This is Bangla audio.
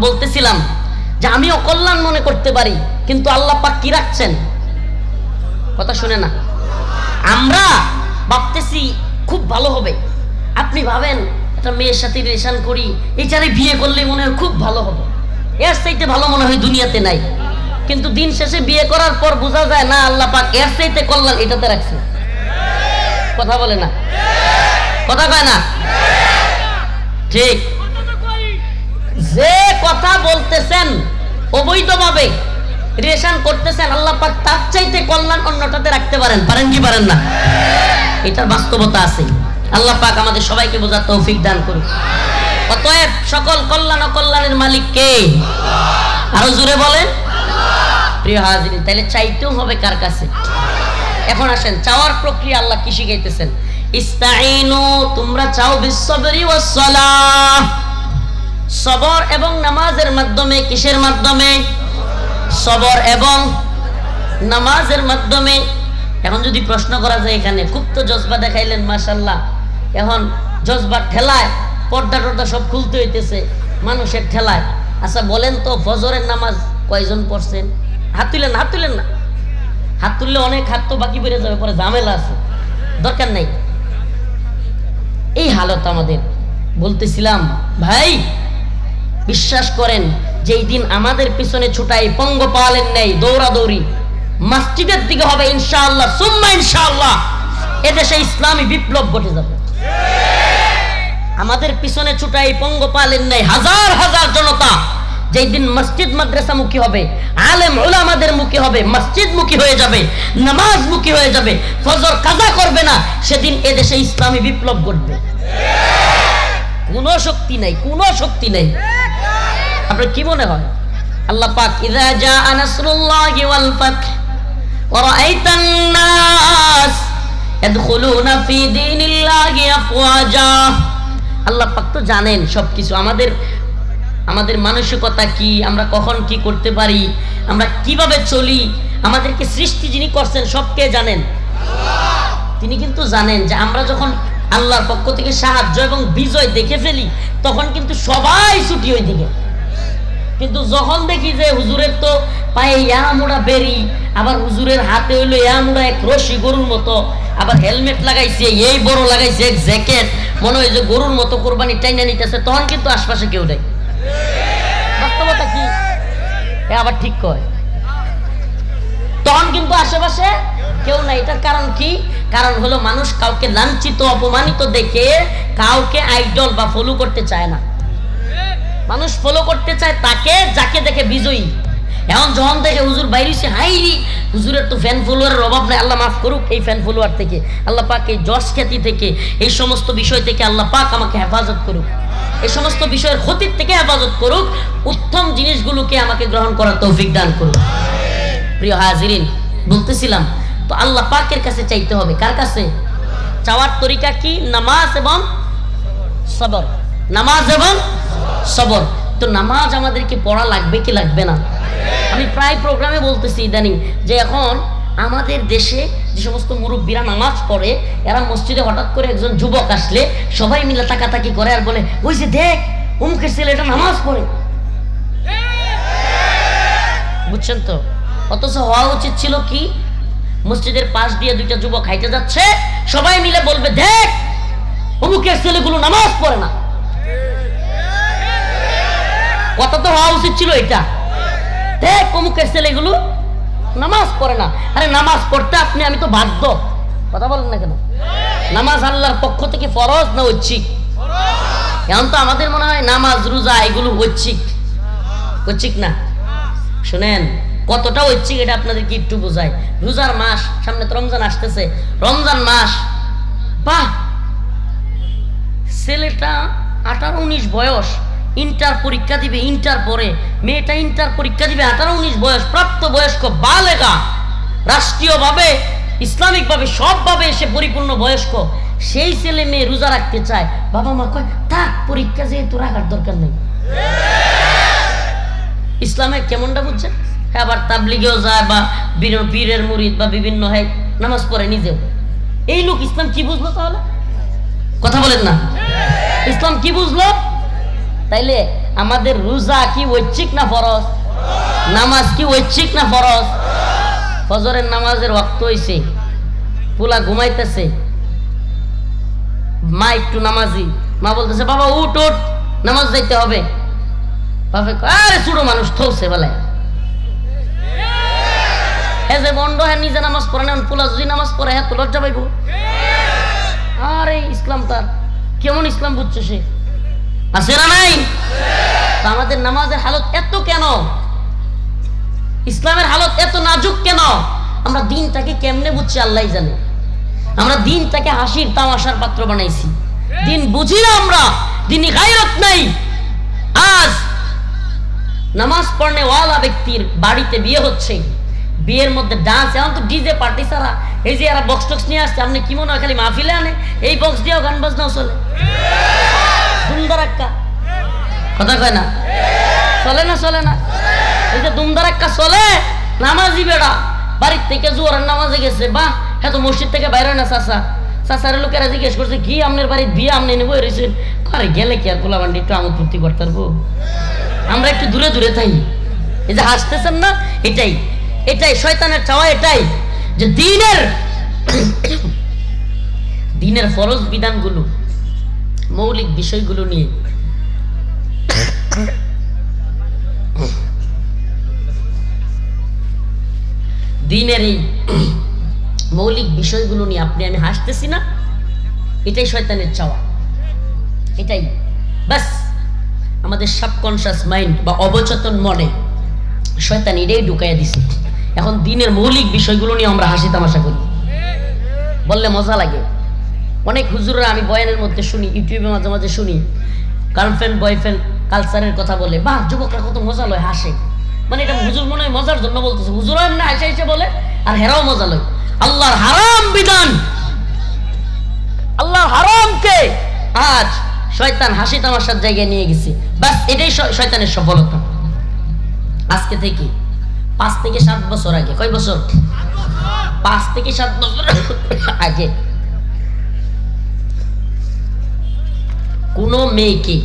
বলতেছিলাম যে আমি অকল্যাণ মনে করতে পারি, কিন্তু আল্লাহ পাক কি রাখছেন? কথা শুনে না। আমরা ভাবতেছি খুব ভালো হবে। আপনি ভাবেন, একটা মেয়ের সাথে রিলেশন করি এটারে বিয়ে করলে মনে হয় খুব ভালো হবে। এর চাইতে ভালো মনে হয় দুনিয়াতে নাই। কিন্তু দিন শেষে বিয়ে করার পর বোঝা যায়, না, আল্লাহ পাক এর চাইতে কল্যাণ এটাতে রাখছে। কথা বলে না? কথা কয় না? ঠিক। যে কথা বলতেছেন, অবৈধভাবে রিলেশন করতেছেন, আল্লাহ পাক তার চাইতে কল্যাণ অন্যটাতে রাখতে পারেন। পারেন কি পারেন না? এটার বাস্তবতা আছে। আল্লাহ পাক আমাদের সবাইকে বোঝার তৌফিক দান করুন অতএব সকল কল্যাণ অকল্যাণের মালিক কে? আরও জোরে বলেন। প্রিয় হাজিরিন তাহলে চাইতেও হবে কার কাছে? এখন আসেন, চাওয়ার প্রক্রিয়া আল্লাহ কি শিখাইতেছেন? ইস্তাইনু তোমরা চাও বিশ্ববরি ওয়াসসালাহ। সবর এবং নামাজের মাধ্যমে, কিসের মাধ্যমে? সবর এবং নামাজের মাধ্যমে। এখন যদি প্রশ্ন করা যায় এখানে, খুব তো জজবা দেখাইলেন মাশাল্লাহ এখন জজবা ঠেলায়, পর্দা টর্দা সব খুলতে হইতেছে, মানুষের ঠেলায়। আচ্ছা বলেন তো, ফজরের নামাজ কয়জন পড়ছেন? হাত তুলেন হাত তুলেন না। হাত তুললে অনেক হাত তো বাকি বেড়ে যাবে, পরে ঝামেলা আছে। দরকার নাই। এই হালত আমাদের। বলতেছিলাম, ভাই বিশ্বাস করেন, যেই দিন আমাদের পিছনে ছুটাই পঙ্গ পালেন নেই, দৌড়াদৌড়ি। মসজিদের দিকে হবে ইনশাআল্লাহ, সুম্মা ইনশাআল্লাহ। এদেশে ইসলামী বিপ্লব ঘটে যাবে। আমাদের পিছনে ছুটাই পঙ্গ পালেন নেই, হাজার হাজার জনতা। যেই দিন মসজিদ মাদ্রাসা মুখী হবে, আলেম ওলামাদের মুখী হবে, মসজিদ মুখী হয়ে যাবে, নামাজ মুখী হয়ে যাবে, ফজর কাজা করবে না, সেদিন এদেশে ইসলামী বিপ্লব ঘটবে। কোনো শক্তি নাই, কোনো শক্তি নেই। আপনার কি মনে হয়? আল্লাহ পাক, ইদা জা আনাসরুল্লাহি ওয়াল ফাতহ, ওয়া রাআইতান নাস ইয়াদখুলুনা ফি দীনিল্লাহি আফওয়াজা। আল্লাহ পাক তো জানেন সব কিছু আমাদের আমাদের মানসিকতা কি? আমরা কখন কি করতে পারি? আমরা কীভাবে চলি? আমাদেরকে সৃষ্টি যিনি করছেন সবকে জানেন? তিনি কিন্তু জানেন যে আমরা যখন আল্লাহর পক্ষ থেকে সাহায্য এবং বিজয় দেখে ফেলি, তখন কিন্তু সবাই ছুটি ওই দিকে কিন্তু যখন দেখি যে হুজুরের তো পায়ে ইয়ামুড়া বেরি, আবার হুজুরের হাতে হইল ইয়ামুড়া এক রশি গরুর মতো, আবার হেলমেট লাগাইছে, এই বড় লাগাইছে এক জ্যাকেট, মনে হয় যে গরুর মতো কোরবানি টাইনা নিতেছে, তখন কিন্তু আশপাশে কেউ নেই। বাস্তবতা কি? এ আবার ঠিক কয়। তখন কিন্তু আশেপাশে কেউ নাই। এটার কারণ কি? কারণ হলো মানুষ কাউকে লাঞ্ছিত, অপমানিত দেখে কাউকে আইডল বা ফলো করতে চায় না। মানুষ ফলো করতে চায় তাকে, যাকে দেখে বিজয়ী। এখন যখন দেখে হুজুর বাইরেছে হাইরি হুজুরের তো ফ্যান ফলোয়ারের অভাব নাই, আল্লাহ মাফ করুক এই ফ্যান ফলোয়ার থেকে। আল্লাহ পাক এই যশ খ্যাতি থেকে, এই সমস্ত বিষয় থেকে আল্লাহ পাক আমাকে হেফাজত করুক। এই সমস্ত বিষয়ের ক্ষতির থেকে হেফাজত করুক, উত্তম জিনিসগুলোকে আমাকে গ্রহণ করার তৌফিক দান করুক। প্রিয় হাজিরিন, বলতেছিলাম, তো আল্লাহ পাকের কাছে চাইতে হবে, কার কাছে? চাওয়ার তরিকা কি? নামাজ এবং সবর। নামাজ এবং সবর। তো নামাজ আমাদেরকে পড়া লাগবে কি লাগবে না? আমি প্রায় প্রোগ্রামে বলতেছি ইদানিং যে এখন আমাদের দেশে যে সমস্ত মুরব্বীরা নামাজ পড়ে, এরা মসজিদে হঠাৎ করে একজন যুবক আসলে সবাই মিলে তাকাতাকি করে আর বলে, ওই যে দেখ, অমুকের ছেলেটা নামাজ পড়ে। বুঝছেন তো? অথচ হওয়া উচিত ছিল কি? মসজিদের পাশ দিয়ে দুইটা যুবক হাইটে যাচ্ছে, সবাই মিলে বলবে, দেখ, অমুকের ছেলেগুলো নামাজ পড়ে না। কথা তো হওয়া উচিত ছিল এটা। দেখ অমুকের ছেলেগুলো নামাজ পড়ে না। আরে, নামাজ পড়তে আপনি, আমি তো বাধ্য। কথা বলেন না কেন? নামাজ আল্লাহর পক্ষ থেকে ফরজ না ঐচ্ছিক? এখন তো আমাদের মনে হয় নামাজ, রোজা, এগুলো ঐচ্ছিক। ঐচ্ছিক না? শুনেন, কতটা ঐচ্ছিক এটা আপনাদেরকে একটু বোঝায় রোজার মাস, সামনে তো রমজান আসতেছে। রমজান মাস, বাহ! ছেলেটা আঠারো, উনিশ বয়স। ইন্টার পরীক্ষা দিবে, ইন্টার পরে। মেয়েটা ইন্টার পরীক্ষা দিবে আঠারো উনিশ বয়স প্রাপ্ত বয়স্ক বালেগা। রাষ্ট্রীয়ভাবে, ইসলামিকভাবে, সবভাবে এসে পরিপূর্ণ বয়স্ক। সেই ছেলে মেয়ে রোজা রাখতে চায়। বাবা মা কয়, থাক, পরীক্ষা যেহেতু রাখার দরকার নেই। ইসলামে কেমনটা বুঝছে হ্যাঁ আবার তাবলিগেও যায় বা বীর- পীরের মুরিদ বা বিভিন্ন হয়, নামাজ পড়ে নিজেও। এই লোক ইসলাম কি বুঝলো তাহলে? কথা বলেন না। ইসলাম কি বুঝলো? তাইলে আমাদের রোজা কি ঐচ্ছিক না ফরজ? নামাজ কি ঐচ্ছিক না ফরজ? ফজরের নামাজের ওয়াক্ত হইছে, পোলা ঘুমাইতেছে। মা একটু নামাজি, মা বলতেছে, বাবা, উঠ উঠ, নামাজ যাইতে হবে। বাপে আরে, ছোট মানুষ থৌছে বেলায়। হে যে বন্ড হ্যাঁ নিজে নামাজ পড়ে না পোলা যদি নামাজ পড়ে হ্যাঁ তো লজ্জা পাইব। আরে, ইসলাম তার, কেমন ইসলাম বুঝছ সে? আছে না নাই? আমাদের নামাজের হালত এত কেন? ইসলামের হালত এত নাজুক কেন? আমরা দিনটাকে কেমনে বুঝছি আল্লাহ জানে। আমরা দিনটাকে হাসির তামাশার পাত্র বানাইছি। দিন বুঝি না আমরা দিনই গায়রত নাই। আজ নামাজ পড়নে ওয়ালা ব্যক্তির বাড়িতে বিয়ে হচ্ছে। বিয়ের মধ্যে ডান্স এখন তো ডিজে পার্টি সারা এই যে এরা বক্স টক্স নিয়ে আসছে, আপনি কি মনে হয় খালি মাহফিলে আনে? এই বক্স দিয়েও গান বাজনাও চলে। দুমদারাক্কা। কথা কয় না? চলে না চলে না? এই যে দুমদারাক্কা চলে, নামাজি বেড়া। বাড়ির থেকে জোয়ারের নামাজে গেছে। বাহ হ্যাঁ তো মসজিদ থেকে বাইরে না চাষা চাষার লোকেরা জিজ্ঞেস করছে, কি আপনার বাড়ির বিয়ে আপনি নেব? রয়েছেন আরে গেলে কি আর গোলাবান্ডি একটু আমোদ ফুর্তি করতে পারব? আমরা একটু দূরে দূরে থাই। এই যে হাসতেছেন না, এটাই। এটাই, শয়তানের চাওয়া এটাই যে দিনের দিনের ফরজ বিধানগুলো মৌলিক বিষয়গুলো নিয়ে। দিনের এই মৌলিক বিষয়গুলো নিয়ে আপনি আমি হাসতেছি না, এটাই শয়তানের চাওয়া। এটাই। ব্যাস আমাদের সাবকনশাস মাইন্ড বা অবচেতন মনে শয়তান এটাই ঢুকাইয়া দিছে। এখন দিনের মৌলিক বিষয়গুলো নিয়ে আমরা হাসি তামাশা করি। বললে মজা লাগে। অনেক হুজুররা আমি বয়ানের মধ্যে শুনি, ইউটিউবে মাঝে মাঝে শুনি। গার্লফ্রেন্ড, বয়ফ্রেন্ড কালচারের কথা বলে, বাহ, যুবকরা কত মজা লয়, হাসে। মানে এটা হুজুর মনে হয় মজার জন্য বলতেছে। হুজুরও এমনি হাসে হাসে বলে, আর হেরাও মজা লয়। আল্লাহর হারাম বিধান। আল্লাহর হারামকে আজ শয়তান হাসি তামাশার জায়গায় নিয়ে গেছে। বাস এটাই শয়তানের সফলতা। আজকে থেকে পাঁচ থেকে সাত বছর আগে, কয় বছর? পাঁচ থেকে সাত বছর আগে। কোনো মেয়েকে